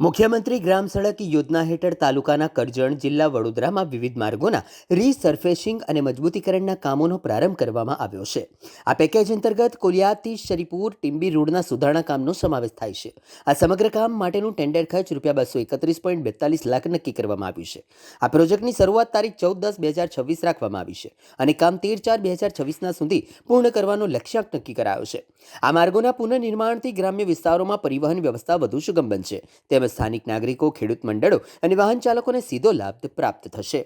મુખ્યમંત્રી ગ્રામ સડક યોજના હેઠળ તાલુકાના કરજણ જિલ્લા વડોદરામાં વિવિધ માર્ગોના રીસર્ફેસિંગ અને મજબૂતીકરણના કામોનો પ્રારંભ કરવામાં આવ્યો છે. આ પેકેજ અંતર્ગત કોલિયાતી, શરીપુર ટીમ્બી રોડના સુધારણા કામનો સમાવેશ થાય છે. આ સમગ્ર કામ માટેનું ટેન્ડર ખર્ચ રૂપિયા બસો એકત્રીસ પોઈન્ટ બેતાલીસ લાખ નક્કી કરવામાં આવ્યું છે. આ પ્રોજેક્ટની શરૂઆત તારીખ ચૌદ દસ બે હજાર છવ્વીસ રાખવામાં આવી છે અને કામ તેર ચાર બે હજાર છવ્વીસના સુધી પૂર્ણ કરવાનો લક્ષ્યાંક નક્કી કરાયો છે. આ માર્ગોના પુનઃનિર્માણથી ગ્રામ્ય વિસ્તારોમાં પરિવહન વ્યવસ્થા વધુ સુગમ બનશે તેમજ સ્થાનિક નાગરિકો ખેડૂત મંડળો અને વાહન ચાલકોને સીધો લાભ પ્રાપ્ત થશે.